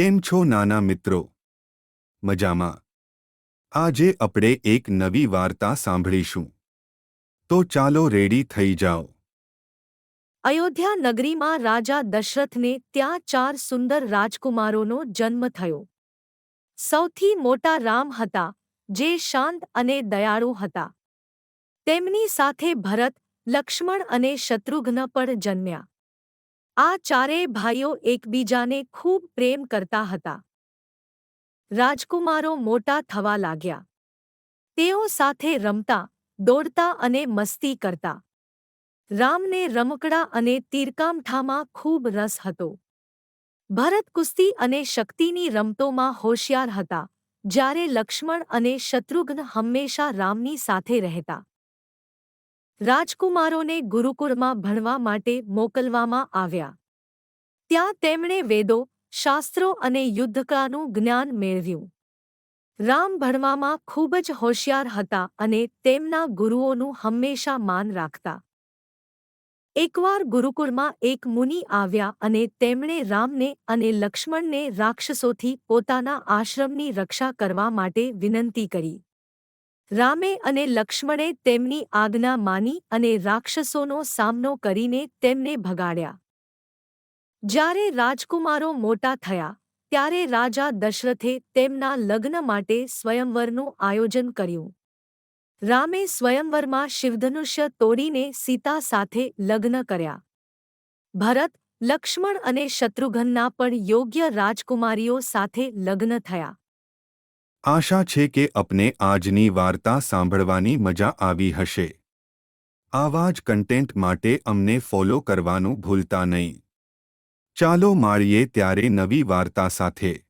કેમ છો નાના મિત્રો? મજામાં. આજે આપણે એક નવી વાર્તા સાંભળીશું. તો ચાલો રેડી થઈ જાઓ. અયોધ્યા નગરીમાં રાજા દશરથને ત્યાં ચાર સુંદર રાજકુમારોનો જન્મ થયો. સૌથી મોટા રામ હતા, જે શાંત અને દયાળુ હતા. તેમની સાથે ભરત, લક્ષ્મણ અને શત્રુઘ્ન પણ જન્મ્યા. આ ચારેય ભાઈઓ એકબીજાને ખૂબ પ્રેમ કરતા હતા. રાજકુમારો મોટા થવા લાગ્યા. તેઓ સાથે રમતા, દોડતા અને મસ્તી કરતા. રામને રમકડા અને તીરકામઠામાં ખૂબ રસ હતો. ભરત કુસ્તી અને શક્તિની રમતોમાં હોશિયાર હતા, જ્યારે લક્ષ્મણ અને શત્રુઘ્ન હંમેશા રામની સાથે રહેતા. રાજકુમારોને ગુરુકુળમાં ભણવા માટે મોકલવામાં આવ્યા. ત્યાં તેમણે વેદો, શાસ્ત્રો અને યુદ્ધકાનું જ્ઞાન મેળવ્યું. રામ ભણવામાં ખૂબ જ હોશિયાર હતા અને તેમના ગુરુઓનું હંમેશા માન રાખતા. એકવાર ગુરુકુળમાં એક મુનિ આવ્યા અને તેમણે રામને અને લક્ષ્મણને રાક્ષસોથી પોતાના આશ્રમની રક્ષા કરવા માટે વિનંતી કરી. રામે અને લક્ષ્મણે તેમની આજ્ઞા માની અને રાક્ષસોનો સામનો કરીને તેમને ભગાડ્યા. જ્યારે રાજકુમારો મોટા થયા, ત્યારે રાજા દશરથે તેમના લગ્ન માટે સ્વયંવરનું આયોજન કર્યું. રામે સ્વયંવરમાં શિવધનુષ્ય તોડીને સીતા સાથે લગ્ન કર્યા. ભરત, લક્ષ્મણ અને શત્રુઘ્નના પણ યોગ્ય રાજકુમારીઓ સાથે લગ્ન થયા. આશા છે કે આપને આજની વાર્તા સાંભળવાની મજા આવી હશે. આવા જ કન્ટેન્ટ માટે અમને ફોલો કરવાનું ભૂલતા નહીં. ચાલો માળીએ ત્યારે નવી વાર્તા સાથે.